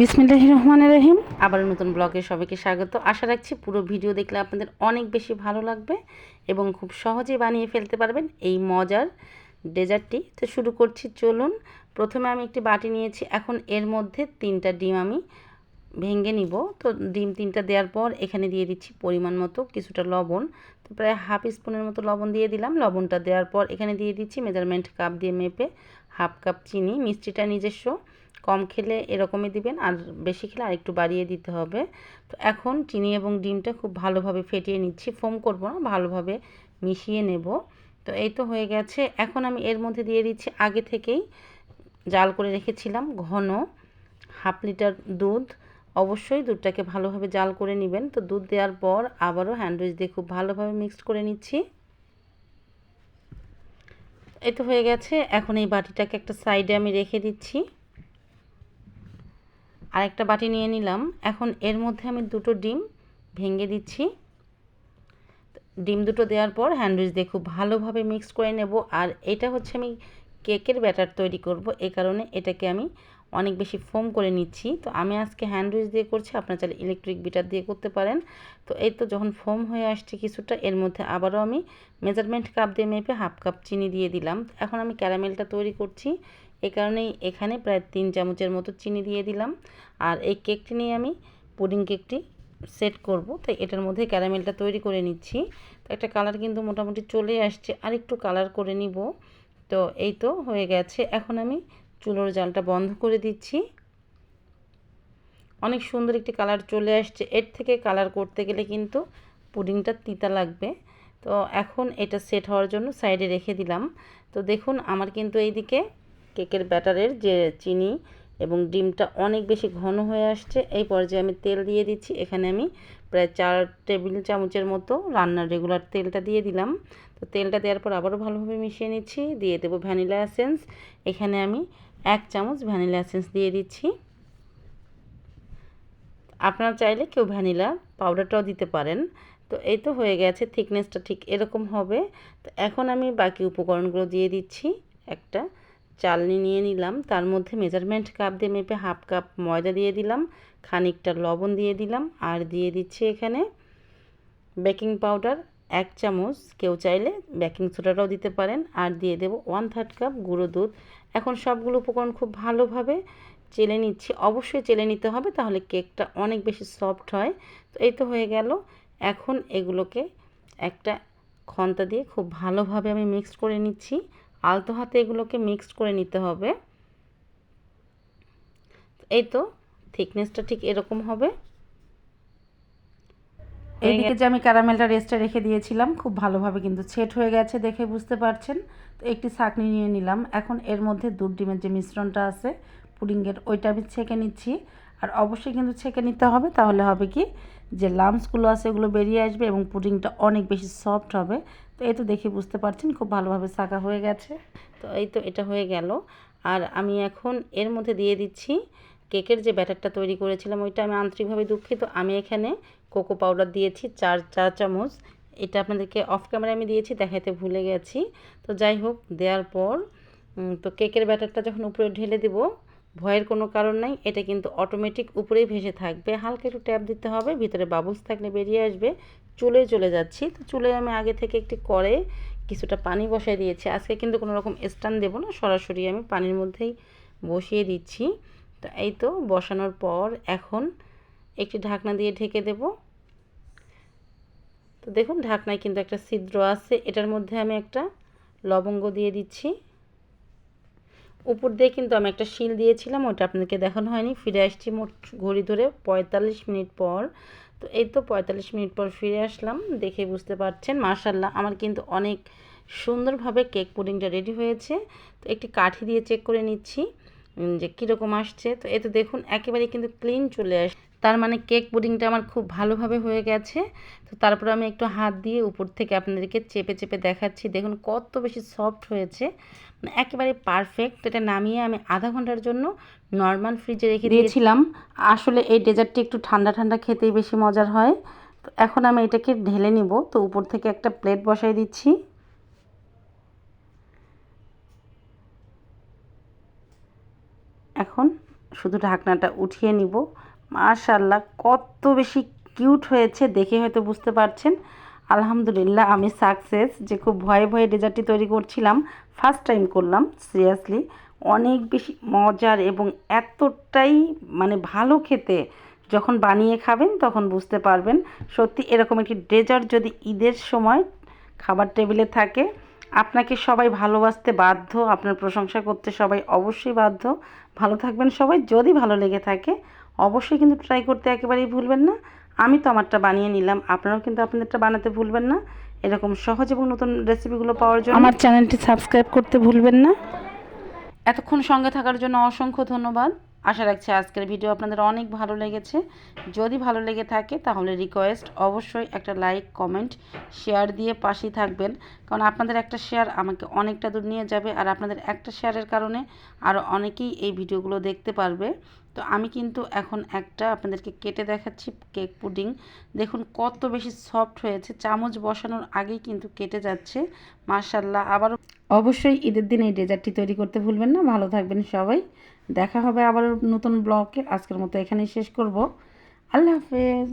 বিসমিল্লাহ রহমান রহিম। আবার নতুন ব্লগে সবাইকে স্বাগত। আশা রাখছি পুরো ভিডিও দেখলে আপনাদের অনেক বেশি ভালো লাগবে এবং খুব সহজে বানিয়ে ফেলতে পারবেন এই মজার ডেজার্টটি। তো শুরু করছি, চলুন। প্রথমে আমি একটি বাটি নিয়েছি। এখন এর মধ্যে তিনটা ডিম আমি ভেঙে নিব। তো ডিম তিনটা দেওয়ার পর এখানে দিয়ে দিচ্ছি পরিমাণ মতো কিছুটা লবণ। তো প্রায় হাফ স্পুনের মতো লবণ দিয়ে দিলাম। লবণটা দেওয়ার পর এখানে দিয়ে দিচ্ছি মেজারমেন্ট কাপ দিয়ে মেপে হাফ কাপ চিনি। মিষ্টিটা নিজস্ব। কম খেলে এরকমই দিবেন, আর বেশি খেলে আরেকটু বাড়িয়ে দিতে হবে। তো এখন চিনি এবং ডিমটা খুব ভালোভাবে ফেটিয়ে নিচ্ছি, ফোম করব না, ভালোভাবে মিশিয়ে নেব। তো এই তো হয়ে গেছে। এখন আমি এর মধ্যে দিয়ে দিচ্ছি, আগে থেকেই জাল করে রেখেছিলাম ঘন হাফ লিটার দুধ। অবশ্যই দুধটাকে ভালোভাবে জাল করে নেবেন। তো দুধ দেওয়ার পর আবারও হ্যান্ডউইচ দিয়ে খুব ভালোভাবে মিক্সড করে নিচ্ছি। এই তো হয়ে গেছে। এখন এই বাটিটাকে একটা সাইডে আমি রেখে দিচ্ছি। আরেকটা বাটি নিয়ে নিলাম। এখন এর মধ্যে আমি দুটো ডিম ভেঙে দিচ্ছি। ডিম দুটো দেওয়ার পর হ্যান্ডউইচ দিয়ে খুব ভালোভাবে মিক্স করে নেব। আর এটা হচ্ছে আমি কেকের ব্যাটার তৈরি করব। এই কারণে এটাকে আমি অনেক বেশি ফোম করে নিচ্ছি। তো আমি আজকে হ্যান্ডউইচ দিয়ে করছি। আপনার চাইলে ইলেকট্রিক বিটার দিয়ে করতে পারেন। তো এই তো যখন ফোম হয়ে আসছে কিছুটা, এর মধ্যে আবারও আমি মেজারমেন্ট কাপ দিয়ে মেপে হাফ কাপ চিনি দিয়ে দিলাম। এখন আমি ক্যারামেলটা তৈরি করছি। এ কারণেই এখানে প্রায় তিন চামচের মতো চিনি দিয়ে দিলাম। আর এই কেকটি নিয়ে আমি পুডিং কেকটি সেট করব। তো এটার মধ্যে ক্যারামেলটা তৈরি করে নিচ্ছি। তো একটা কালার কিন্তু মোটামুটি চলে আসছে। আর একটু কালার করে নিব। তো এই তো হয়ে গেছে। এখন আমি চুলোর জালটা বন্ধ করে দিচ্ছি। অনেক সুন্দর একটি কালার চলে আসছে। এর থেকে কালার করতে গেলে কিন্তু পুডিংটা তিতা লাগবে। তো এখন এটা সেট হওয়ার জন্য সাইডে রেখে দিলাম। তো দেখুন, আমার কিন্তু এইদিকে কেকের ব্যাটারের যে চিনি এবং ডিমটা অনেক বেশি ঘন হয়ে আসছে, এই পর্যায়ে আমি তেল দিয়ে দিচ্ছি। এখানে আমি প্রায় চার টেবিল চামচের মতো রান্নার রেগুলার তেলটা দিয়ে দিলাম। তো তেলটা দেওয়ার পর আবারও ভালোভাবে মিশিয়ে নিচ্ছি। দিয়ে দেবো ভ্যানিলা এসেন্স। এখানে আমি এক চামচ ভ্যানিলা এসেন্স দিয়ে দিচ্ছি। আপনারা চাইলে কেউ ভ্যানিলা পাউডারটাও দিতে পারেন। তো এই তো হয়ে গেছে থিকনেসটা ঠিক এরকম হবে। তো এখন আমি বাকি উপকরণগুলো দিয়ে দিচ্ছি। একটা চালনি নিয়ে নিলাম। তার মধ্যে মেজারমেন্ট কাপ দিয়ে মেপে হাফ কাপ ময়দা দিয়ে দিলাম, খানিকটা লবণ দিয়ে দিলাম আর দিয়ে দিচ্ছি এখানে বেকিং পাউডার এক চামচ। কেউ চাইলে বেকিং সোডাটাও দিতে পারেন। আর দিয়ে দেব ওয়ান থার্ড কাপ গুঁড়ো দুধ। এখন সবগুলো উপকরণ খুব ভালোভাবে চেলে নিচ্ছি। অবশ্যই চেলে নিতে হবে, তাহলে কেকটা অনেক বেশি সফট হয়। তো এই তো হয়ে গেল। এখন এগুলোকে একটা খন্তা দিয়ে খুব ভালোভাবে আমি মিক্সড করে নিচ্ছি। আলতো হাতে এগুলোকে মিক্সড করে নিতে হবে। এই তো থিকনেসটা ঠিক এরকম হবে। এইদিকে যে আমি ক্যারামেলটা রেস্টে রেখে দিয়েছিলাম, খুব ভালোভাবে কিন্তু ছেট হয়ে গেছে দেখে বুঝতে পারছেন। তো একটি ছাঁকনি নিয়ে নিলাম। এখন এর মধ্যে দুধ ডিমের যে মিশ্রণটা আছে, পুডিংয়ের ওইটা আমি ছেঁকে নিচ্ছি। আর অবশ্যই কিন্তু ছেঁকে নিতে হবে, তাহলে হবে কি? যে লামসগুলো আছে ওগুলো বেরিয়ে আসবে এবং পুডিংটা অনেক বেশি সফট হবে। তো এই তো দেখে বুঝতে পারছেন, খুব ভালোভাবে ছাঁকা হয়ে গেছে। তো এই তো এটা হয়ে গেল। আর আমি এখন এর মধ্যে দিয়ে দিচ্ছি কেকের যে ব্যাটারটা তৈরি করেছিলাম, ওইটা আমি আন্তরিকভাবে দুঃখিত। আমি এখানে কোকো পাউডার দিয়েছি, চার চা চামচ। এটা আপনাদেরকে অফ ক্যামেরা আমি দিয়েছি, দেখাতে ভুলে গেছি। তো যাই হোক, দেওয়ার পর তো কেকের ব্যাটারটা যখন উপরে ঢেলে দেবো ভয়ের কোনো কারণ নাই, এটা কিন্তু অটোমেটিক উপরেই ভেসে থাকবে। হালকা একটু ট্যাপ দিতে হবে, ভিতরে বাবলস থাকলে বেরিয়ে আসবে। চুলে চলে যাচ্ছি, তো চুলে আমি আগে থেকে একটি করে কিছুটা পানি বসাই দিয়েছি। আজকে কিন্তু কোনো রকম স্টান দেবো না, সরাসরি আমি পানির মধ্যেই বসিয়ে দিচ্ছি। তো এই তো বসানোর পর এখন একটি ঢাকনা দিয়ে ঢেকে দেব। তো দেখুন, ঢাকনায় কিন্তু একটা ছিদ্র আছে, এটার মধ্যে আমি একটা লবঙ্গ দিয়ে দিচ্ছি। উপর দিয়ে কিন্তু আমি একটা শিল দিয়েছিলাম, ওটা আপনাকে দেখানো হয়নি। ফিরে আসছি মোট ঘড়ি ধরে পঁয়তাল্লিশ মিনিট পর। তো এই তো পঁয়তাল্লিশ মিনিট পর ফিরে আসলাম, দেখে বুঝতে পারছেন মার্শাল্লাহ আমার কিন্তু অনেক সুন্দরভাবে কেক পুডিংটা রেডি হয়েছে। তো একটি কাঠি দিয়ে চেক করে নিচ্ছি। যে কীরকম আসছে, তো এতে দেখুন একেবারে কিন্তু ক্লিন চলে আসে, তার মানে কেক পুডিংটা আমার খুব ভালোভাবে হয়ে গেছে। তো তারপর আমি একটু হাত দিয়ে উপর থেকে আপনাদেরকে চেপে চেপে দেখাচ্ছি। দেখুন কত বেশি সফট হয়েছে মানে একেবারে পারফেক্ট এটা নামিয়ে আমি আধা ঘণ্টার জন্য নর্মাল ফ্রিজে রেখে দিয়েছিলাম। আসলে এই ডেজার্টটি একটু ঠান্ডা ঠান্ডা খেতেই বেশি মজার হয়। তো এখন আমি এটাকে ঢেলে নিব। তো উপর থেকে একটা প্লেট বসাই দিচ্ছি। এখন শুধু ঢাকনাটা উঠিয়ে নিব। মাশাল্লাহ কত বেশি কিউট হয়েছে দেখে হয়তো বুঝতে পারছেন। আলহামদুলিল্লাহ, আমি সাকসেস। যে খুব ভয়ে ভয়ে ডেজার্টটি তৈরি করছিলাম, ফার্স্ট টাইম করলাম, সিরিয়াসলি। অনেক বেশি মজার এবং এতটাই মানে ভালো খেতে যখন বানিয়ে খাবেন তখন বুঝতে পারবেন। সত্যি এরকম একটি ডেজার্ট যদি ঈদের সময় খাবার টেবিলে থাকে আপনাকে সবাই ভালোবাসতে বাধ্য আপনার প্রশংসা করতে সবাই অবশ্যই বাধ্য। ভালো থাকবেন সবাই যদি ভালো লেগে থাকে অবশ্যই কিন্তু ট্রাই করতে একেবারেই ভুলবেন না। আমি তো আমারটা বানিয়ে নিলাম আপনারাও কিন্তু আপনাদেরটা বানাতে ভুলবেন না। এরকম সহজ এবং নতুন রেসিপিগুলো পাওয়ার জন্য আমার চ্যানেলটি সাবস্ক্রাইব করতে ভুলবেন না। এতক্ষণ সঙ্গে থাকার জন্য অসংখ্য ধন্যবাদ। আশা রাখছি আজকের ভিডিও আপনাদের অনেক ভালো লেগেছে। যদি ভালো লেগে থাকে, তাহলে রিকোয়েস্ট অবশ্যই একটা লাইক কমেন্ট শেয়ার দিয়ে পাশেই থাকবেন। কারণ আপনাদের একটা শেয়ার আমাকে অনেকটা দূর নিয়ে যাবে আর আপনাদের একটা শেয়ারের কারণে আরও অনেকেই এই ভিডিওগুলো দেখতে পারবে। তো আমি কিন্তু এখন একটা আপনাদেরকে কেটে দেখাচ্ছি কেক পুডিং দেখুন কত বেশি সফট হয়েছে, চামচ বসানোর আগেই কিন্তু কেটে যাচ্ছে। মার্শাল্লাহ আবারও অবশ্যই ঈদের দিন এই ডেজার্টটি তৈরি করতে ভুলবেন না। ভালো থাকবেন সবাই। দেখা হবে আবার নতুন ব্লগে। আজকের মতো এখানেই শেষ করব। আল্লাহ হাফেজ।